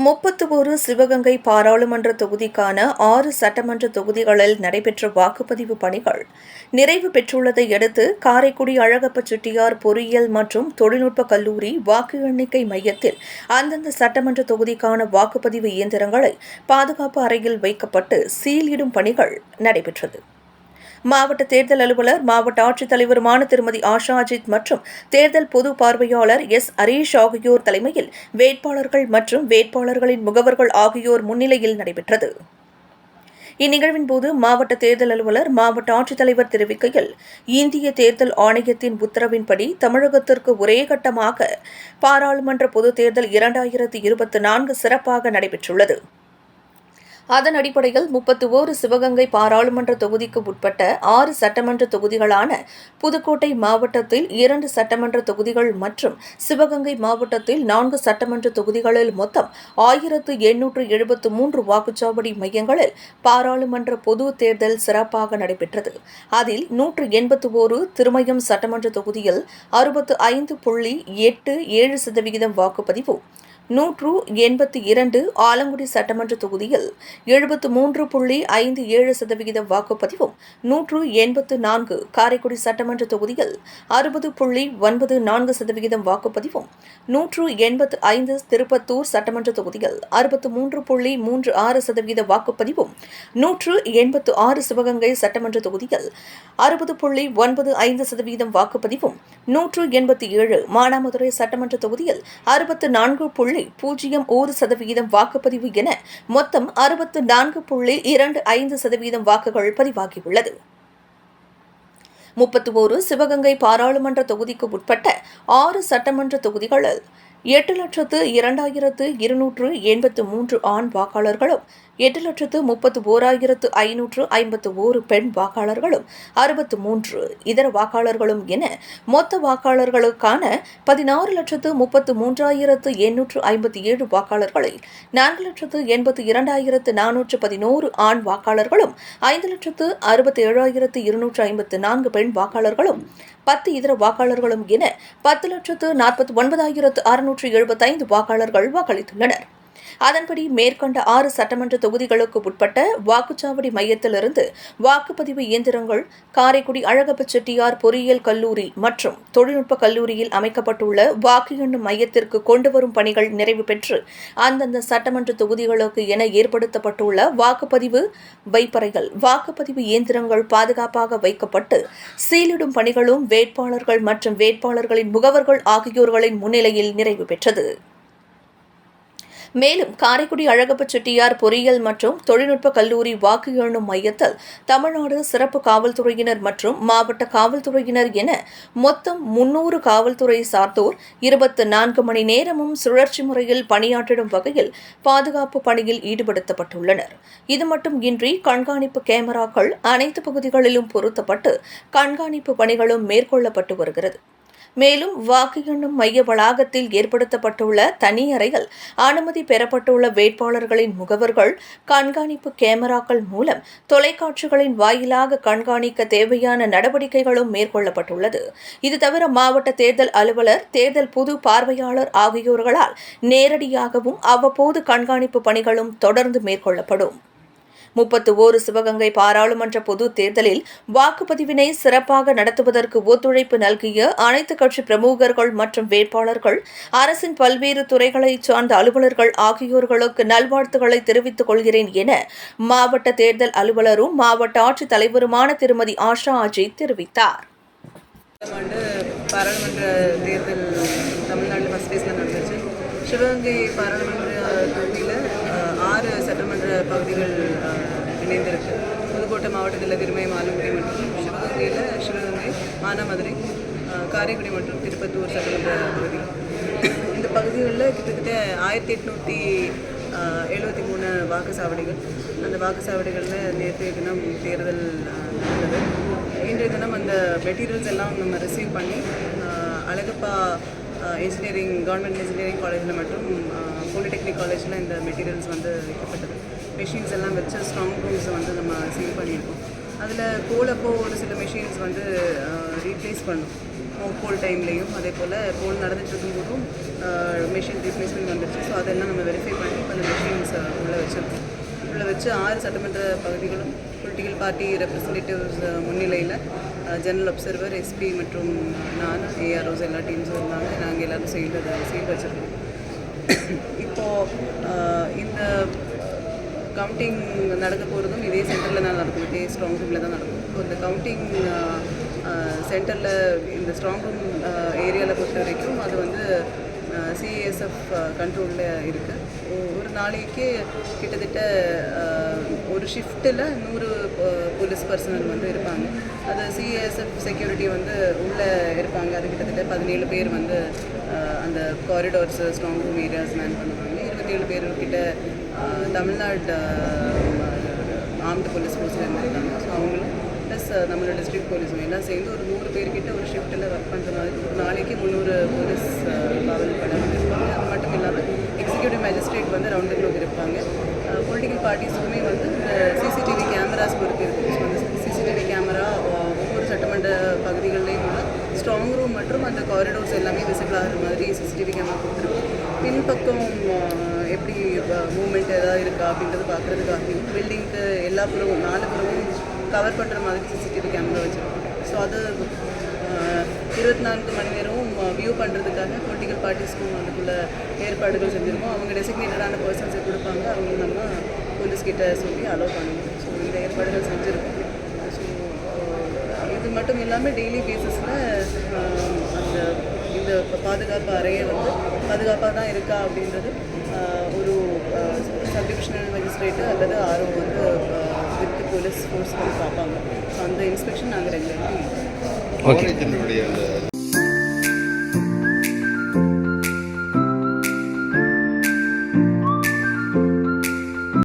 முப்பத்து ஒரு சிவகங்கை பாராளுமன்ற தொகுதிக்கான ஆறு சட்டமன்ற தொகுதிகளில் நடைபெற்ற வாக்குப்பதிவு பணிகள் நிறைவு பெற்றுள்ளதை அடுத்து காரைக்குடி அழகப்ப செட்டியார் பொறியியல் மற்றும் தொழில்நுட்ப கல்லூரி வாக்கு எண்ணிக்கை மையத்தில் அந்தந்த சட்டமன்ற தொகுதிக்கான வாக்குப்பதிவு இயந்திரங்களை பாதுகாப்பு அறையில் வைக்கப்பட்டு சீலிடும் பணிகள் நடைபெற்றது. மாவட்ட தேர்தல் அலுவலர் மாவட்ட ஆட்சித்தலைவருமான திருமதி ஆஷா அஜித் மற்றும் தேர்தல் பொது பார்வையாளர் எஸ். ஹரீஷ் ஆகியோர் தலைமையில் வேட்பாளர்கள் மற்றும் வேட்பாளர்களின் முகவர்கள் ஆகியோர் முன்னிலையில் நடைபெற்றது. இந்நிகழ்வின் போது மாவட்ட தேர்தல் அலுவலர் மாவட்ட ஆட்சித்தலைவர் தெரிவிக்கையில் இந்திய தேர்தல் ஆணையத்தின் உத்தரவின்படி தமிழகத்திற்கு ஒரே கட்டமாக பாராளுமன்ற பொதுத் தேர்தல் இரண்டாயிரத்து இருபத்தி நான்கு சிறப்பாக நடைபெற்றுள்ளது. அதன் அடிப்படையில் முப்பத்தி ஓரு சிவகங்கை பாராளுமன்ற தொகுதிக்கு உட்பட்ட ஆறு சட்டமன்ற தொகுதிகளான புதுக்கோட்டை மாவட்டத்தில் இரண்டு சட்டமன்ற தொகுதிகள் மற்றும் சிவகங்கை மாவட்டத்தில் நான்கு சட்டமன்ற தொகுதிகளில் மொத்தம் ஆயிரத்து எண்ணூற்று எழுபத்து மூன்று வாக்குச்சாவடி மையங்களில் பாராளுமன்ற பொது தேர்தல் சிறப்பாக நடைபெற்றது. அதில் நூற்று எண்பத்து ஓரு திருமயம் சட்டமன்ற தொகுதியில் அறுபத்து ஐந்து புள்ளி எட்டு ஏழு சதவிகிதம் வாக்குப்பதிவு நூற்று எண்பத்தி இரண்டு ஆலங்குடி சட்டமன்ற தொகுதியில் எழுபத்து மூன்று புள்ளி ஐந்து ஏழு சதவிகித வாக்குப்பதிவும் நூற்று எண்பத்து நான்கு காரைக்குடி சட்டமன்ற தொகுதியில் அறுபது புள்ளி ஒன்பது நான்கு சதவிகிதம் வாக்குப்பதிவும் நூற்று எண்பத்து ஐந்து திருப்பத்தூர் சட்டமன்ற தொகுதியில் அறுபத்து மூன்று புள்ளி மூன்று ஆறு சதவிகித வாக்குப்பதிவும் நூற்று எண்பத்து ஆறு சிவகங்கை சட்டமன்ற தொகுதியில் அறுபது புள்ளி ஒன்பது ஐந்து சதவீதம் வாக்குப்பதிவும் நூற்று எண்பத்தி ஏழு மானாமதுரை சட்டமன்ற தொகுதியில் அறுபத்து நான்கு புள்ளி புள்ளி பூஜ்ஜியம் ஒரு சதவிகிதம் வாக்குப்பதிவு என மொத்தம் அறுபத்து நான்கு புள்ளி இரண்டு ஐந்து சதவீதம் வாக்குகள் பதிவாகியுள்ளது. முப்பத்தி ஒரு சிவகங்கை பாராளுமன்ற தொகுதிக்கு உட்பட்ட ஆறு சட்டமன்ற தொகுதிகளில் எட்டு லட்சத்து இரண்டாயிரத்து இருநூற்று எண்பத்து மூன்று ஆண் வாக்காளர்களும் எட்டு லட்சத்து முப்பத்து ஓராயிரத்து ஐநூற்று ஐம்பத்து ஓரு பெண் வாக்காளர்களும் அறுபத்து மூன்று இதர வாக்காளர்களும் என மொத்த வாக்காளர்களுக்கான பதினாறு லட்சத்து முப்பத்து மூன்றாயிரத்து எண்ணூற்று ஐம்பத்தி ஏழு வாக்காளர்களை நான்கு லட்சத்து எண்பத்து இரண்டாயிரத்து நானூற்று பதினோரு ஆண் வாக்காளர்களும் ஐந்து லட்சத்து அறுபத்தி ஏழாயிரத்து இருநூற்று ஐம்பத்து நான்கு பெண் வாக்காளர்களும் பத்து இதர வாக்காளர்களும் என பத்து லட்சத்து நாற்பத்தி ஒன்பதாயிரத்து அறுநூற்று எழுபத்தைந்து வாக்காளர்கள் வாக்களித்துள்ளனர். அதன்படி மேற்கொண்ட ஆறு சட்டமன்ற தொகுதிகளுக்கு உட்பட்ட வாக்குச்சாவடி மையத்திலிருந்து வாக்குப்பதிவு இயந்திரங்கள் காரைக்குடி அழகப்ப செட்டியார் பொறியியல் கல்லூரி மற்றும் தொழில்நுட்ப கல்லூரியில் அமைக்கப்பட்டுள்ள வாக்கு எண்ணும் மையத்திற்கு கொண்டு வரும் பணிகள் நிறைவு பெற்று அந்தந்த சட்டமன்ற தொகுதிகளுக்கு என ஏற்படுத்தப்பட்டுள்ள வாக்குப்பதிவு வைப்பறைகள் வாக்குப்பதிவு இயந்திரங்கள் பாதுகாப்பாக வைக்கப்பட்டு சீலிடும் பணிகளும் வேட்பாளர்கள் மற்றும் வேட்பாளர்களின் முகவர்கள் ஆகியோர்களின் முன்னிலையில் நிறைவு பெற்றது. மேலும் காரைக்குடி அழகப்ப செட்டியார் பொறியியல் மற்றும் தொழில்நுட்ப கல்லூரி வாக்கு எண்ணும் மையத்தில் தமிழ்நாடு சிறப்பு காவல்துறையினர் மற்றும் மாவட்ட காவல்துறையினர் என மொத்தம் முன்னூறு காவல்துறை சார்ந்தோர் இருபத்தி நான்கு மணி நேரமும் சுழற்சி முறையில் பணியாற்றிடும் வகையில் பாதுகாப்பு பணியில் ஈடுபடுத்தப்பட்டுள்ளனர். இது மட்டும் இன்றி கண்காணிப்பு கேமராக்கள் அனைத்து பகுதிகளிலும் பொருத்தப்பட்டு கண்காணிப்பு பணிகளும் மேற்கொள்ளப்பட்டு வருகிறது. மேலும் வாக்கு எண்ணும் மைய வளாகத்தில் ஏற்படுத்தப்பட்டுள்ள தனி அறைகள் அனுமதி பெறப்பட்டுள்ள வேட்பாளர்களின் முகவர்கள் கண்காணிப்பு கேமராக்கள் மூலம் தொலைக்காட்சிகளின் வாயிலாக கண்காணிக்க தேவையான நடவடிக்கைகளும் மேற்கொள்ளப்பட்டுள்ளது. இது தவிர மாவட்ட தேர்தல் அலுவலர் தேர்தல் பொது பார்வையாளர் ஆகியோர்களால் நேரடியாகவும் அவ்வப்போது கண்காணிப்பு பணிகளும் தொடர்ந்து மேற்கொள்ளப்படும். முப்பத்து ஓரு சிவகங்கை பாராளுமன்ற பொது தேர்தலில் வாக்குப்பதிவினை சிறப்பாக நடத்துவதற்கு ஒத்துழைப்பு நல்கிய அனைத்து கட்சி பிரமுகர்கள் மற்றும் வேட்பாளர்கள் அரசின் பல்வேறு துறைகளைச் சார்ந்த அலுவலர்கள் ஆகியோர்களுக்கு நல்வாழ்த்துக்களை தெரிவித்துக் கொள்கிறேன் என மாவட்ட தேர்தல் அலுவலரும் மாவட்ட ஆட்சித் தலைவருமான திருமதி ஆஷா அஜித் தெரிவித்தார். பாராளுமன்ற தேர்தல் தமிழ்நாடு ஃபஸ்ட் ஃபேஸில் நடந்துச்சு. சிவகங்கை பாராளுமன்ற தொகுதியில் ஆறு சட்டமன்ற பகுதிகள் இணைந்திருக்கு. புதுக்கோட்டை மாவட்டத்தில் திருமயம் ஆலங்குடி மற்றும் சிவகங்கையில் சிவகங்கை மானாமதுரை காரைக்குடி மற்றும் திருப்பத்தூர் சட்டமன்ற பகுதி. இந்த பகுதிகளில் கிட்டத்தட்ட ஆயிரத்தி எட்நூற்றி எழுபத்தி மூணு வாக்குச்சாவடிகள். அந்த வாக்குச்சாவடிகளில் நேற்றைய தினம் தேர்தல் நடந்தது. இன்றைய தினம் அந்த மெட்டீரியல்ஸ் எல்லாம் நம்ம ரிசீவ் பண்ணி அழகப்பா இன்ஜினியரிங் கவர்மெண்ட் இன்ஜினியரிங் காலேஜில் மற்றும் பாலிடெக்னிக் காலேஜில் இந்த மெட்டீரியல்ஸ் வந்து வைக்கப்பட்டது. மெஷின்ஸ் எல்லாம் வச்சு ஸ்ட்ராங் ரூம்ஸை வந்து நம்ம சீல் பண்ணியிருக்கோம். அதில் போலப்போ ஒரு சில மெஷின்ஸ் வந்து ரீப்ளேஸ் பண்ணும். போல் டைம்லேயும் அதே போல் போல் நடந்துட்டு இருக்கும்போதும் மெஷின் ரீப்ளேஸ்மெண்ட் வந்துருச்சு. ஸோ அதெல்லாம் நம்ம வெரிஃபை பண்ணி இப்போ உள்ளே வச்சுருக்கோம். உள்ளே வச்சு ஆறு சட்டமன்ற பகுதிகளும் பொலிட்டிக்கல் பார்ட்டி ரெப்ரசன்டேட்டிவ்ஸ் முன்னிலையில் ஜெனரல் அப்சர்வர் எஸ்பி மற்றும் நான் ஏஆர்ஓஸ் எல்லா டீம்ஸும் இருந்தாங்க. நாங்கள் எல்லோரும் சீல்டு சீல் வச்சுருக்கோம். இப்போது இந்த கவுண்டிங் நடக்க போகிறதும் இதே சென்டரில் தான் நடக்கும். இதே ஸ்ட்ராங் ரூமில் தான் நடக்கும். இப்போ இந்த கவுண்டிங் சென்டரில் இந்த ஸ்ட்ராங் ரூம் ஏரியாவில் பொறுத்த வரைக்கும் அது வந்து சிஏஎஸ்எஃப் கண்ட்ரோலில் இருக்குது ஒரு நாளைக்கு கிட்டத்தட்ட ஒரு ஷிஃப்ட்டில் நூறு போலீஸ் பர்சனல் வந்து இருப்பாங்க. அது சிஏஎஸ்எஃப் செக்யூரிட்டி வந்து உள்ளே இருப்பாங்க. அது கிட்டத்தட்ட பதினேழு பேர் வந்து அந்த corridors strong room areas man பண்ணுவாங்க. இருபத்தேழு பேர் கிட்ட தமிழ்நாடு ஆர்ம்டு போலீஸ் ஃபோர்ஸில் இருந்திருக்காங்க. ஸோ அவங்களும் ப்ளஸ் நம்மளோட டிஸ்ட்ரிக்ட் போலீஸும் எல்லாம் சேர்ந்து ஒரு நூறு பேர்கிட்ட ஒரு ஷிஃப்ட்டில் ஒர்க் பண்ணுற மாதிரி ஒரு நாளைக்கு முந்நூறு மேஜிஸ்ட்ரேட் இருப்பாங்க. பொலிட்டிக்கல் பார்ட்டிஸுக்குமே வந்து இந்த சிசிடிவி கேமராஸ் பொறுத்து இருக்குது ஸோ அந்த சிசிடிவி கேமரா ஒவ்வொரு சட்டமன்ற பகுதிகளிலையும் உள்ள ஸ்ட்ராங் ரூம் மற்றும் அந்த காரிடோர்ஸ் எல்லாமே விசிபிள் ஆகிற மாதிரி சிசிடிவி கேமரா கொடுத்துருக்கோம் பின்பக்கம் எப்படி மூமெண்ட் ஏதாவது இருக்கா அப்படின்றது பார்க்குறதுக்காகவும் பில்டிங்க்கு எல்லா புறமும் நாலு புறமும் கவர் பண்ணுற மாதிரி சிசிடிவி கேமரா வச்சுருக்கோம். ஸோ அது இருபத்தி நான்கு மணி நேரம் வியூ பண்ணுறதுக்காக பொலிட்டிக்கல் பார்ட்டிஸ்க்கும் அதுக்குள்ள ஏற்பாடுகள் செஞ்சுருக்கோம். அவங்க டெசிக்னேட்டடான பர்சன்ஸை கொடுப்பாங்க. அவங்க நம்ம போலீஸ் கிட்ட சொல்லி அலோவ் பண்ணுவோம். ஸோ இந்த ஏற்பாடுகள் செஞ்சுருக்கோம். ஸோ இது மட்டும் இல்லாமல் டெய்லி பேசிஸில் அந்த இந்த பாதுகாப்பு அறையை வந்து பாதுகாப்பாக தான் இருக்கா அப்படின்றது ஒரு சப் டிவிஷனல் மேஜிஸ்ட்ரேட்டு அல்லது ஆர்ஓ வந்து வித் போலீஸ் ஃபோர்ஸ் வந்து பார்ப்பாங்க. ஸோ அந்த இன்ஸ்பெக்ஷன் நாங்கள் ரெகுலராக ஓகே